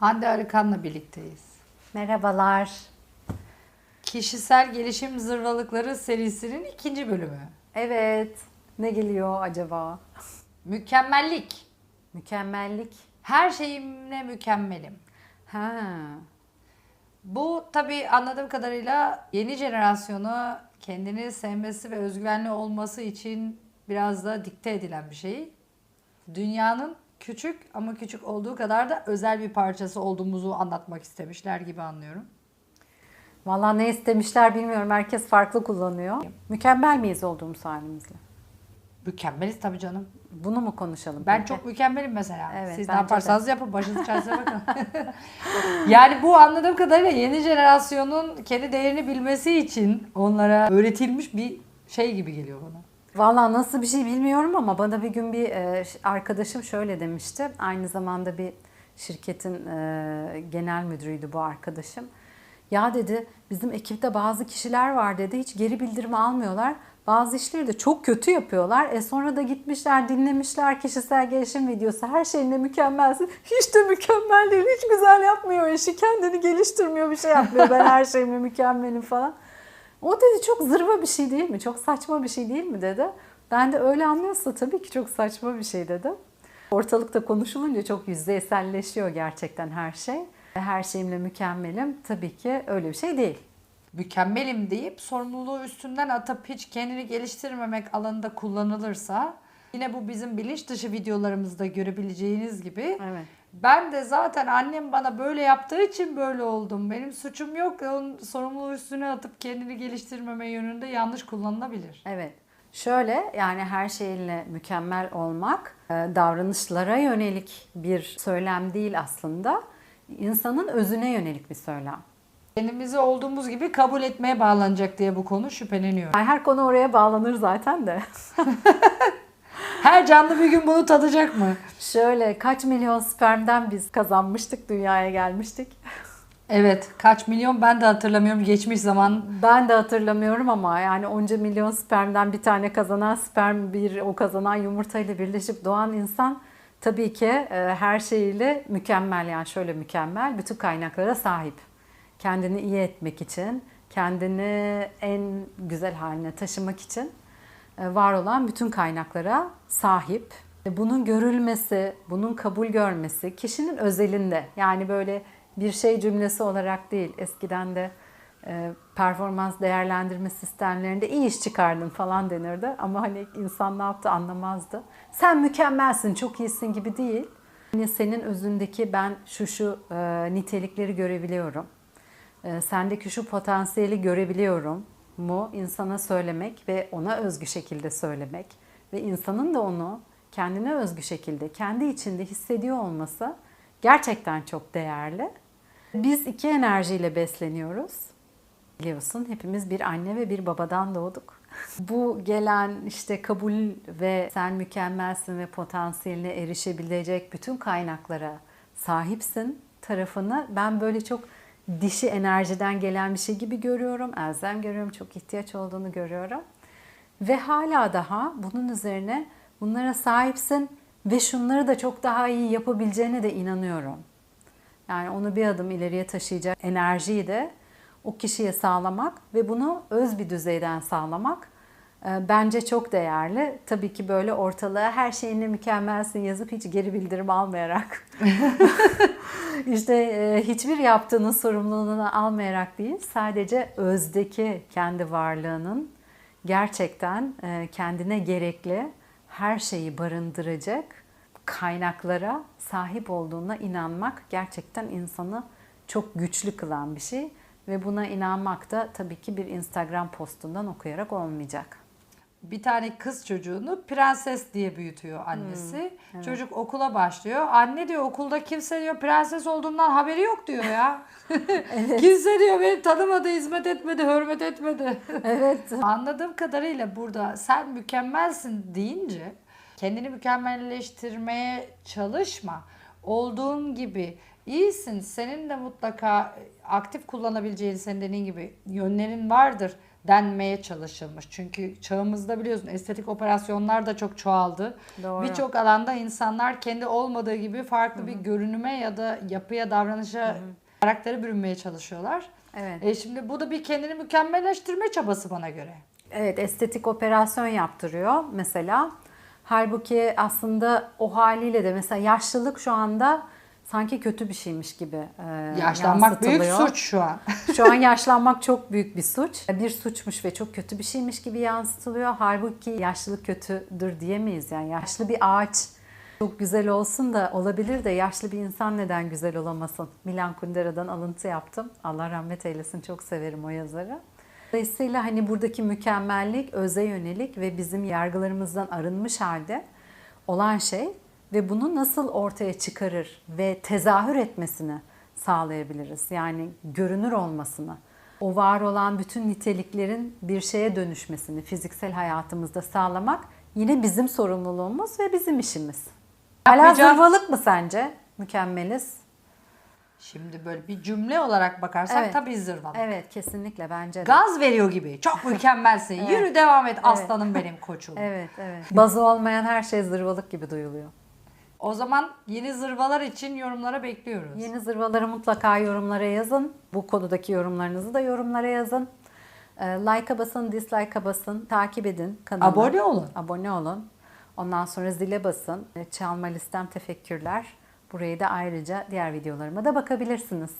Hande Arıkan'la birlikteyiz. Merhabalar. Kişisel Gelişim Zırvalıkları serisinin ikinci bölümü. Evet. Ne geliyor acaba? Mükemmellik. Mükemmellik. Her şeyimle mükemmelim. Ha. Bu tabii anladığım kadarıyla yeni jenerasyonu kendini sevmesi ve özgüvenli olması için biraz da dikte edilen bir şey. Dünyanın küçük ama küçük olduğu kadar da özel bir parçası olduğumuzu anlatmak istemişler gibi anlıyorum. Vallahi ne istemişler bilmiyorum. Herkes farklı kullanıyor. Mükemmel miyiz olduğumuz halimizle? Mükemmeliz tabii canım. Bunu mu konuşalım? Ben peki? çok mükemmelim mesela. Evet, Siz ne yaparsanız yapın. Başınız çaresine bakın. yani bu anladığım kadarıyla yeni jenerasyonun kendi değerini bilmesi için onlara öğretilmiş bir şey gibi geliyor bana. Vallahi nasıl bir şey bilmiyorum ama bana bir gün bir e, arkadaşım şöyle demişti. Aynı zamanda bir şirketin e, genel müdürüydü bu arkadaşım. Ya dedi bizim ekipte bazı kişiler var dedi hiç geri bildirim almıyorlar. Bazı işleri de çok kötü yapıyorlar. E sonra da gitmişler dinlemişler kişisel gelişim videosu. Her şeyinde mükemmelsin. Hiç de mükemmel değil. Hiç güzel yapmıyor işi. Kendini geliştirmiyor bir şey yapmıyor. Ben her şeyimle mükemmelim falan. O dedi çok zırva bir şey değil mi? Çok saçma bir şey değil mi dedi. Ben de öyle anlıyorsa tabii ki çok saçma bir şey dedim. Ortalıkta konuşulunca çok yüzeyselleşiyor gerçekten her şey. Her şeyimle mükemmelim. Tabii ki öyle bir şey değil. Mükemmelim deyip sorumluluğu üstünden atıp hiç kendini geliştirmemek alanında kullanılırsa yine bu bizim bilinç dışı videolarımızda görebileceğiniz gibi Evet. Ben de zaten annem bana böyle yaptığı için böyle oldum. Benim suçum yok. Onun sorumluluğu üstüne atıp kendini geliştirmeme yönünde yanlış kullanılabilir. Evet. Şöyle yani her şeyle mükemmel olmak e, davranışlara yönelik bir söylem değil aslında. İnsanın özüne yönelik bir söylem. Kendimizi olduğumuz gibi kabul etmeye bağlanacak diye bu konu şüpheleniyor. Her konu oraya bağlanır zaten de. Her canlı bir gün bunu tadacak mı? Şöyle kaç milyon spermden biz kazanmıştık, dünyaya gelmiştik. Evet, kaç milyon ben de hatırlamıyorum geçmiş zaman. Ben de hatırlamıyorum ama yani onca milyon spermden bir tane kazanan sperm bir o kazanan yumurtayla birleşip doğan insan tabii ki e, her şeyiyle mükemmel yani şöyle mükemmel bütün kaynaklara sahip. Kendini iyi etmek için, kendini en güzel haline taşımak için var olan bütün kaynaklara sahip. E, Bunun görülmesi, bunun kabul görmesi kişinin özelinde. Yani böyle bir şey cümlesi olarak değil. Eskiden de e, performans değerlendirme sistemlerinde iyi iş çıkardın falan denirdi. Ama hani insan ne yaptı anlamazdı. Sen mükemmelsin, çok iyisin gibi değil. Hani senin özündeki ben şu şu e, nitelikleri görebiliyorum. E, sendeki şu potansiyeli görebiliyorum mu insana söylemek ve ona özgü şekilde söylemek ve insanın da onu kendine özgü şekilde kendi içinde hissediyor olması gerçekten çok değerli. Biz iki enerjiyle besleniyoruz. Biliyorsun hepimiz bir anne ve bir babadan doğduk. Bu gelen işte kabul ve sen mükemmelsin ve potansiyeline erişebilecek bütün kaynaklara sahipsin tarafını ben böyle çok dişi enerjiden gelen bir şey gibi görüyorum. Elzem görüyorum. Çok ihtiyaç olduğunu görüyorum. Ve hala daha bunun üzerine bunlara sahipsin ve şunları da çok daha iyi yapabileceğine de inanıyorum. Yani onu bir adım ileriye taşıyacak enerjiyi de o kişiye sağlamak ve bunu öz bir düzeyden sağlamak e, bence çok değerli. Tabii ki böyle ortalığa her şeyinle mükemmelsin yazıp hiç geri bildirim almayarak işte e, hiçbir yaptığının sorumluluğunu almayarak değil sadece özdeki kendi varlığının gerçekten e, kendine gerekli her şeyi barındıracak kaynaklara sahip olduğuna inanmak gerçekten insanı çok güçlü kılan bir şey ve buna inanmak da tabii ki bir Instagram postundan okuyarak olmayacak. Bir tane kız çocuğunu prenses diye büyütüyor annesi. Çocuk okula başlıyor. Anne diyor okulda kimse diyor prenses olduğundan haberi yok diyor ya. kimse diyor beni tanımadı, hizmet etmedi, hürmet etmedi. Evet. Anladığım kadarıyla burada sen mükemmelsin deyince kendini mükemmelleştirmeye çalışma. Olduğun gibi İyisin. Senin de mutlaka aktif kullanabileceğin senin dediğin gibi yönlerin vardır denmeye çalışılmış. Çünkü çağımızda biliyorsun estetik operasyonlar da çok çoğaldı. Birçok alanda insanlar kendi olmadığı gibi farklı bir görünüme ya da yapıya, davranışa, karaktere bürünmeye çalışıyorlar. Evet. E şimdi bu da bir kendini mükemmelleştirme çabası bana göre. Evet estetik operasyon yaptırıyor mesela. Halbuki aslında o haliyle de mesela yaşlılık şu anda sanki kötü bir şeymiş gibi e, Yaşlanmak büyük suç şu an. Şu an yaşlanmak çok büyük bir suç. Bir suçmuş ve çok kötü bir şeymiş gibi yansıtılıyor. Halbuki yaşlılık kötüdür diyemeyiz yani. Yaşlı bir ağaç çok güzel olsun da olabilir de yaşlı bir insan neden güzel olamasın? Milan Kundera'dan alıntı yaptım. Allah rahmet eylesin çok severim o yazarı. Dolayısıyla hani buradaki mükemmellik öze yönelik ve bizim yargılarımızdan arınmış halde olan şey ve bunu nasıl ortaya çıkarır ve tezahür etmesini sağlayabiliriz. Yani görünür olmasını, o var olan bütün niteliklerin bir şeye dönüşmesini fiziksel hayatımızda sağlamak yine bizim sorumluluğumuz ve bizim işimiz. Hala zırvalık mı sence? Mükemmeliz. Şimdi böyle bir cümle olarak bakarsak Evet. tabii zırvalı. Evet kesinlikle bence de. Gaz veriyor gibi. Çok mükemmelsin. Yürü devam et aslanım benim koçum. Evet evet. Bazı olmayan her şey zırvalık gibi duyuluyor. O zaman yeni zırvalar için yorumlara bekliyoruz. Yeni zırvaları mutlaka yorumlara yazın. Bu konudaki yorumlarınızı da yorumlara yazın. Ee, Like'a basın, dislike'a basın, takip edin kanalı. Abone olun. Abone olun. Ondan sonra zile basın. Çalma listem tefekkürler. Burayı da ayrıca diğer videolarıma da bakabilirsiniz.